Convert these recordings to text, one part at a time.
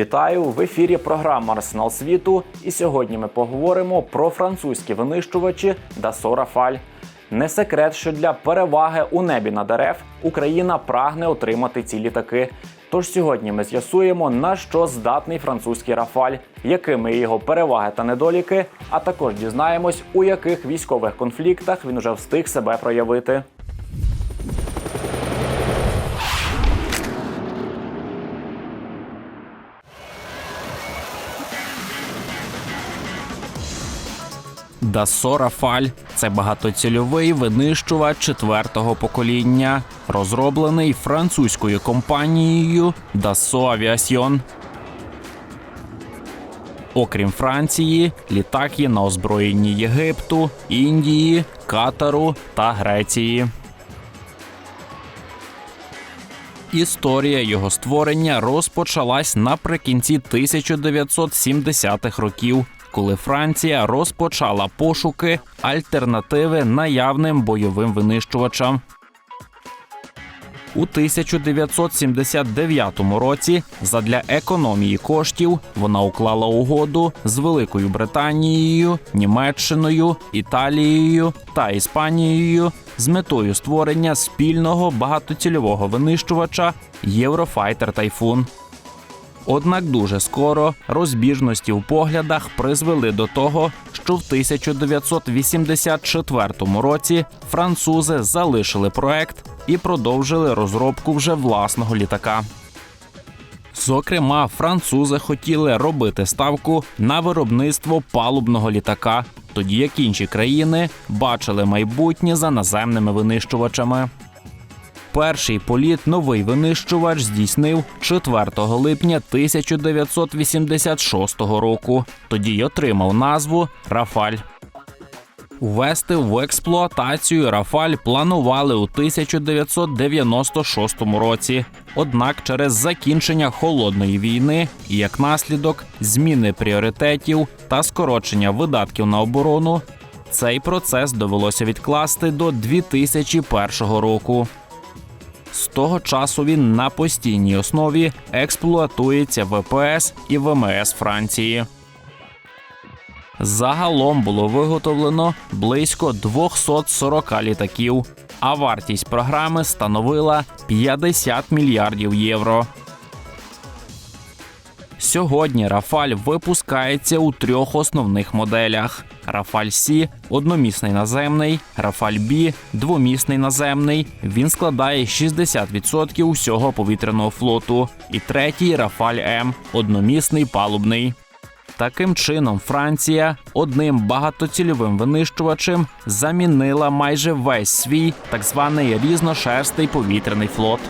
Вітаю в ефірі програма Арсенал світу. І сьогодні ми поговоримо про французькі винищувачі Dassault Rafale. Не секрет, що для переваги у небі над РФ Україна прагне отримати ці літаки. Тож сьогодні ми з'ясуємо, на що здатний французький Рафаль, якими його переваги та недоліки, а також дізнаємось, у яких військових конфліктах він уже встиг себе проявити. Dassault Rafale – це багатоцільовий винищувач четвертого покоління, розроблений французькою компанією Dassault Aviation. Окрім Франції, літак є на озброєнні Єгипту, Індії, Катару та Греції. Історія його створення розпочалась наприкінці 1970-х років, коли Франція розпочала пошуки альтернативи наявним бойовим винищувачам. У 1979 році задля економії коштів вона уклала угоду з Великою Британією, Німеччиною, Італією та Іспанією з метою створення спільного багатоцільового винищувача Єврофайтер Тайфун. Однак дуже скоро розбіжності в поглядах призвели до того, що в 1984 році французи залишили проект і продовжили розробку вже власного літака. Зокрема, французи хотіли робити ставку на виробництво палубного літака, тоді як інші країни бачили майбутнє за наземними винищувачами. Перший політ новий винищувач здійснив 4 липня 1986 року. Тоді й отримав назву Рафаль. Ввести в експлуатацію Рафаль планували у 1996 році. Однак через закінчення холодної війни і як наслідок зміни пріоритетів та скорочення видатків на оборону, цей процес довелося відкласти до 2001 року. З того часу він на постійній основі експлуатується ВПС і ВМС Франції. Загалом було виготовлено близько 240 літаків, а вартість програми становила 50 мільярдів євро. Сьогодні Рафаль випускається у трьох основних моделях: Рафаль Сі одномісний наземний, Рафаль Бі двомісний наземний. Він складає 60% усього повітряного флоту. І третій Рафаль М одномісний палубний. Таким чином, Франція одним багатоцільовим винищувачем замінила майже весь свій так званий різношерстий повітряний флот.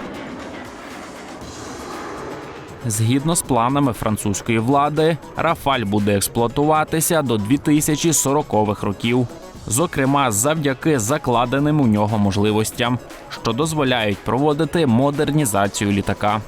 Згідно з планами французької влади, Рафаль буде експлуатуватися до 2040-х років, зокрема завдяки закладеним у нього можливостям, що дозволяють проводити модернізацію літака.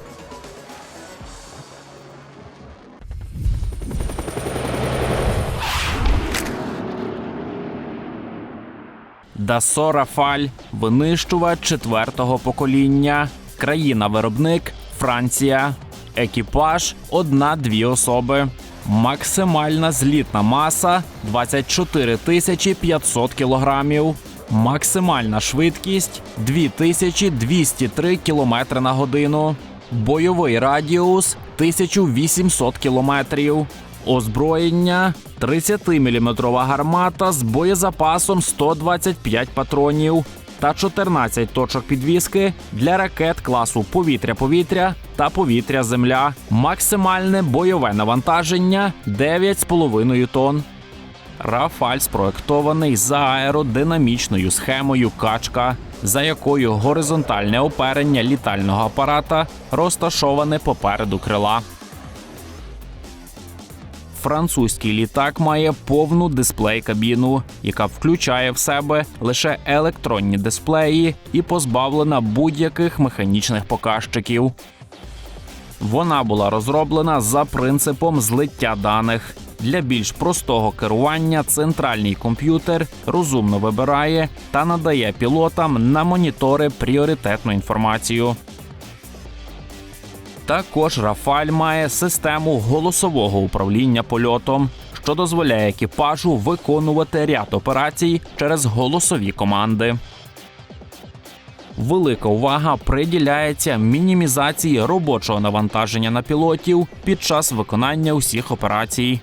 Dassault Rafale – винищувач четвертого покоління, країна-виробник Франція, екіпаж одна-дві особи. Максимальна злітна маса 24 тисячі 500 кілограмів. Максимальна швидкість 2203 кілометри на годину. Бойовий радіус 1800 кілометрів. Озброєння 30-мм гармата з боєзапасом 125 патронів та 14 точок підвіски для ракет класу повітря-повітря та повітря-земля. Максимальне бойове навантаження 9,5 тонн. Рафаль спроектований за аеродинамічною схемою качка, за якою горизонтальне оперення літального апарата розташоване попереду крила. Французький літак має повну дисплей-кабіну, яка включає в себе лише електронні дисплеї і позбавлена будь-яких механічних показчиків. Вона була розроблена за принципом злиття даних. Для більш простого керування центральний комп'ютер розумно вибирає та надає пілотам на монітори пріоритетну інформацію. Також Рафаль має систему голосового управління польотом, що дозволяє екіпажу виконувати ряд операцій через голосові команди. Велика увага приділяється мінімізації робочого навантаження на пілотів під час виконання усіх операцій.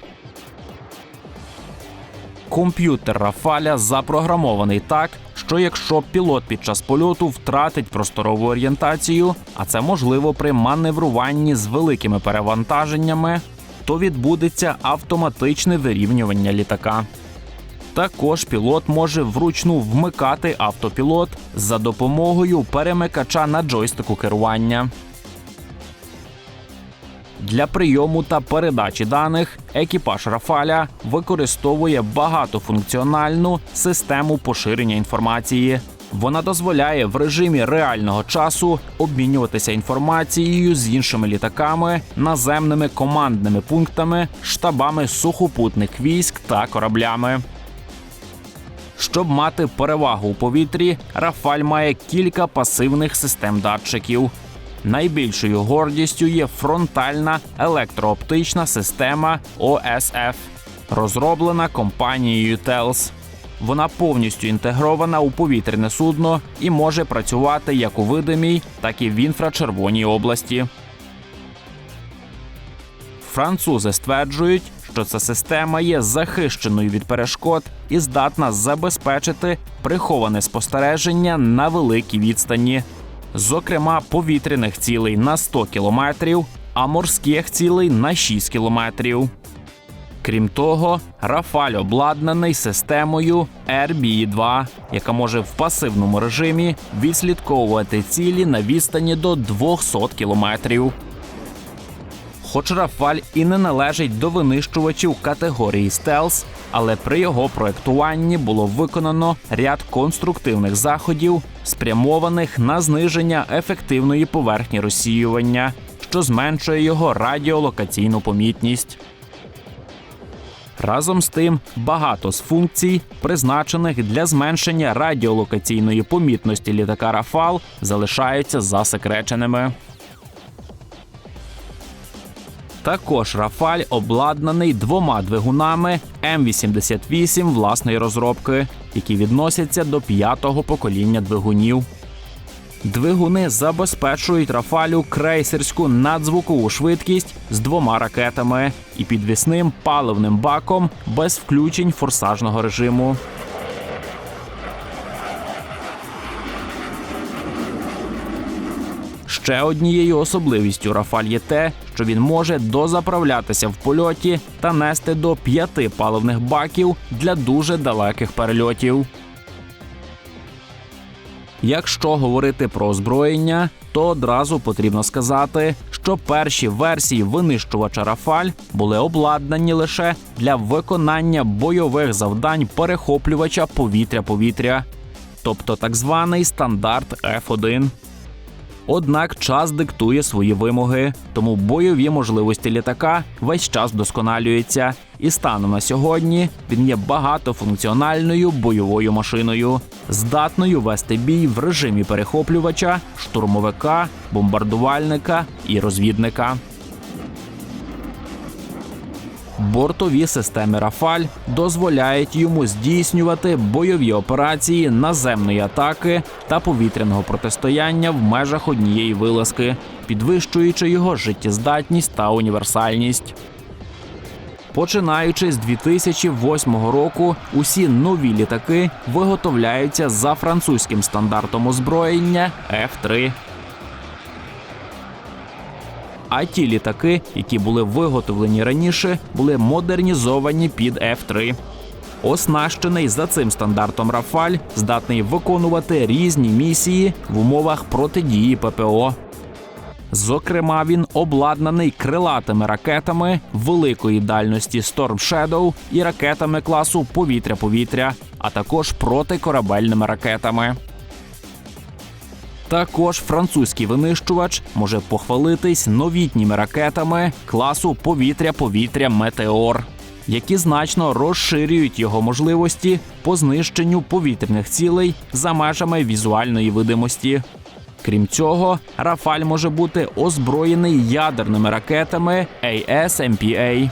Комп'ютер Рафаля запрограмований так, що якщо пілот під час польоту втратить просторову орієнтацію, а це можливо при маневруванні з великими перевантаженнями, то відбудеться автоматичне вирівнювання літака. Також пілот може вручну вмикати автопілот за допомогою перемикача на джойстику керування. Для прийому та передачі даних екіпаж Рафаля використовує багатофункціональну систему поширення інформації. Вона дозволяє в режимі реального часу обмінюватися інформацією з іншими літаками, наземними командними пунктами, штабами сухопутних військ та кораблями. Щоб мати перевагу у повітрі, Рафаль має кілька пасивних систем датчиків. Найбільшою гордістю є фронтальна електрооптична система ОСФ, розроблена компанією TELS. Вона повністю інтегрована у повітряне судно і може працювати як у видимій, так і в інфрачервоній області. Французи стверджують, що ця система є захищеною від перешкод і здатна забезпечити приховане спостереження на великій відстані, зокрема повітряних цілей на 100 кілометрів, а морських цілей на 6 кілометрів. Крім того, Рафаль обладнаний системою RBE-2, яка може в пасивному режимі відслідковувати цілі на відстані до 200 кілометрів. Хоч Рафаль і не належить до винищувачів категорії стелс, але при його проектуванні було виконано ряд конструктивних заходів, спрямованих на зниження ефективної поверхні розсіювання, що зменшує його радіолокаційну помітність. Разом з тим, багато з функцій, призначених для зменшення радіолокаційної помітності літака Рафал, залишаються засекреченими. Також Рафаль обладнаний двома двигунами М88 власної розробки, які відносяться до п'ятого покоління двигунів. Двигуни забезпечують Рафалю крейсерську надзвукову швидкість з двома ракетами і підвісним паливним баком без включень форсажного режиму. Ще однією особливістю Рафаль є те, що він може дозаправлятися в польоті та нести до п'яти паливних баків для дуже далеких перельотів. Якщо говорити про озброєння, то одразу потрібно сказати, що перші версії винищувача Рафаль були обладнані лише для виконання бойових завдань перехоплювача повітря-повітря, тобто так званий стандарт F1. Однак час диктує свої вимоги, тому бойові можливості літака весь час вдосконалюються. І станом на сьогодні він є багатофункціональною бойовою машиною, здатною вести бій в режимі перехоплювача, штурмовика, бомбардувальника і розвідника. Бортові системи Рафаль дозволяють йому здійснювати бойові операції наземної атаки та повітряного протистояння в межах однієї вилазки, підвищуючи його життєздатність та універсальність. Починаючи з 2008 року, усі нові літаки виготовляються за французьким стандартом озброєння F3 а ті літаки, які були виготовлені раніше, були модернізовані під F-3. Оснащений за цим стандартом Рафаль здатний виконувати різні місії в умовах протидії ППО. Зокрема, він обладнаний крилатими ракетами великої дальності Storm Shadow і ракетами класу повітря-повітря, а також протикорабельними ракетами. Також французький винищувач може похвалитись новітніми ракетами класу повітря-повітря Метеор, які значно розширюють його можливості по знищенню повітряних цілей за межами візуальної видимості. Крім цього, Рафаль може бути озброєний ядерними ракетами ASMPA.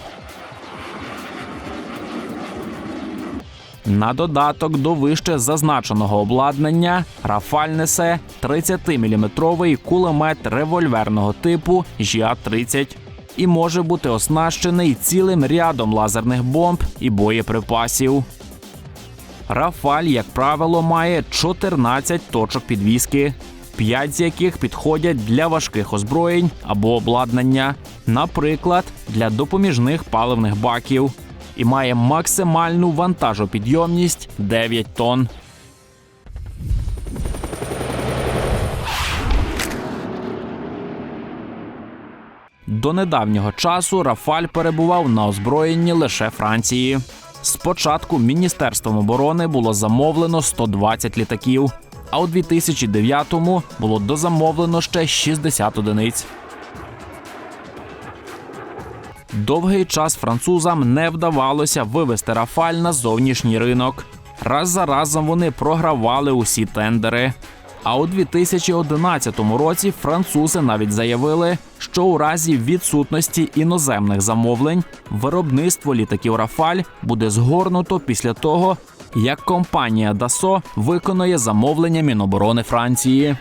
На додаток до вище зазначеного обладнання Рафаль несе 30-мм кулемет револьверного типу ЖА-30 і може бути оснащений цілим рядом лазерних бомб і боєприпасів. Рафаль, як правило, має 14 точок підвіски, 5 з яких підходять для важких озброєнь або обладнання, наприклад, для допоміжних паливних баків, і має максимальну вантажопідйомність 9 тонн. До недавнього часу Рафаль перебував на озброєнні лише Франції. Спочатку Міністерством оборони було замовлено 120 літаків, а у 2009-му було дозамовлено ще 60 одиниць. Довгий час французам не вдавалося вивести Рафаль на зовнішній ринок. Раз за разом вони програвали усі тендери. А у 2011 році французи навіть заявили, що у разі відсутності іноземних замовлень виробництво літаків Рафаль буде згорнуто після того, як компанія Dassault виконає замовлення Міноборони Франції.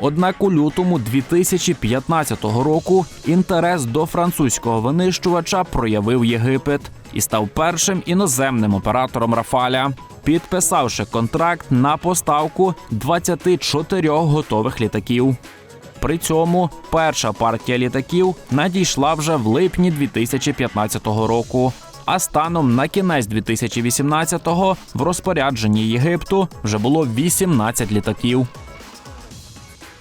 Однак у лютому 2015 року інтерес до французького винищувача проявив Єгипет і став першим іноземним оператором Рафаля, підписавши контракт на поставку 24 готових літаків. При цьому перша партія літаків надійшла вже в липні 2015 року. А станом на кінець 2018-го в розпорядженні Єгипту вже було 18 літаків.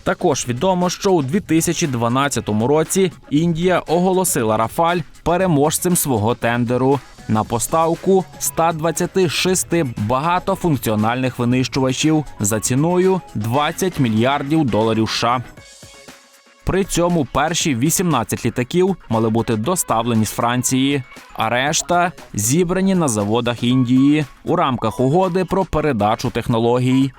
Також відомо, що у 2012 році Індія оголосила Рафаль переможцем свого тендеру на поставку 126 багатофункціональних винищувачів за ціною 20 мільярдів доларів США. При цьому перші 18 літаків мали бути доставлені з Франції, а решта зібрані на заводах Індії у рамках угоди про передачу технологій.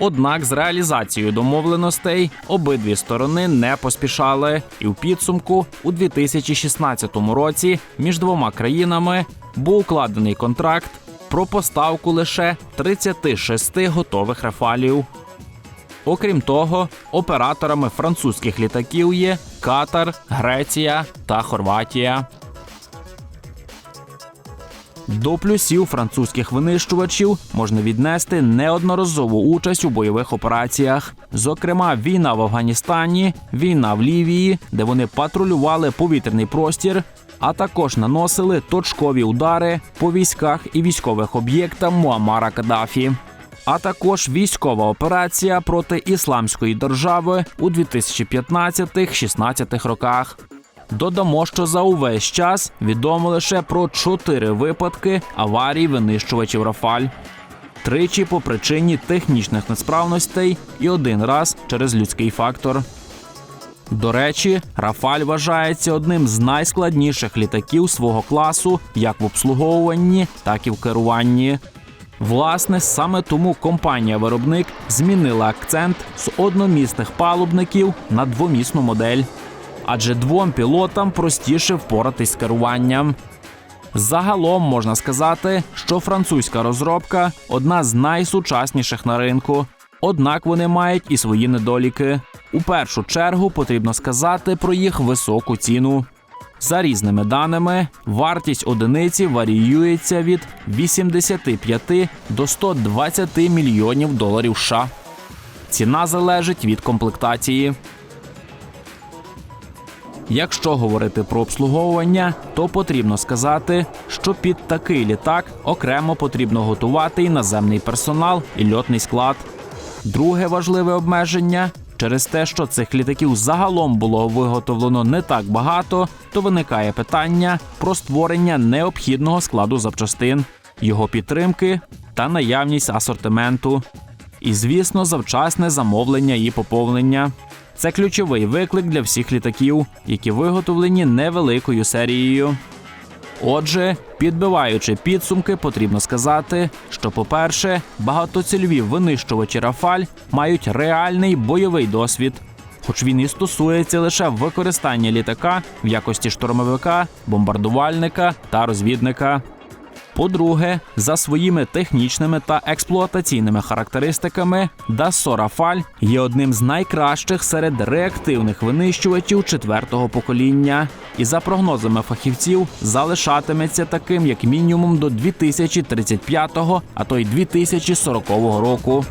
Однак з реалізацією домовленостей обидві сторони не поспішали, і в підсумку у 2016 році між двома країнами був укладений контракт про поставку лише 36 готових рафалів. Окрім того, операторами французьких літаків є Катар, Греція та Хорватія. До плюсів французьких винищувачів можна віднести неодноразову участь у бойових операціях, зокрема, війна в Афганістані, війна в Лівії, де вони патрулювали повітряний простір, а також наносили точкові удари по військах і військових об'єктах Муамара Каддафі. А також військова операція проти ісламської держави у 2015-16 роках. Додамо, що за увесь час відомо лише про чотири випадки аварій винищувачів Рафаль. Тричі по причині технічних несправностей і один раз через людський фактор. До речі, Рафаль вважається одним з найскладніших літаків свого класу як в обслуговуванні, так і в керуванні. Власне, саме тому компанія-виробник змінила акцент з одномісних палубників на двомісну модель адже двом пілотам простіше впоратись з керуванням. Загалом можна сказати, що французька розробка одна з найсучасніших на ринку. Однак вони мають і свої недоліки. У першу чергу потрібно сказати про їх високу ціну. За різними даними, вартість одиниці варіюється від 85 до 120 мільйонів доларів США. Ціна залежить від комплектації. Якщо говорити про обслуговування, то потрібно сказати, що під такий літак окремо потрібно готувати і наземний персонал і льотний склад. Друге важливе обмеження через те, що цих літаків загалом було виготовлено не так багато, то виникає питання про створення необхідного складу запчастин, його підтримки та наявність асортименту. І, звісно, завчасне замовлення і поповнення. Це ключовий виклик для всіх літаків, які виготовлені невеликою серією. Отже, підбиваючи підсумки, потрібно сказати, що, по-перше, багатоцільові винищувачі Рафаль мають реальний бойовий досвід. Хоч він і стосується лише використання літака в якості штурмовика, бомбардувальника та розвідника. По-друге, за своїми технічними та експлуатаційними характеристиками, Дасорафаль є одним з найкращих серед реактивних винищувачів четвертого покоління, і за прогнозами фахівців залишатиметься таким як мінімум до 2035, а то й 2040 року.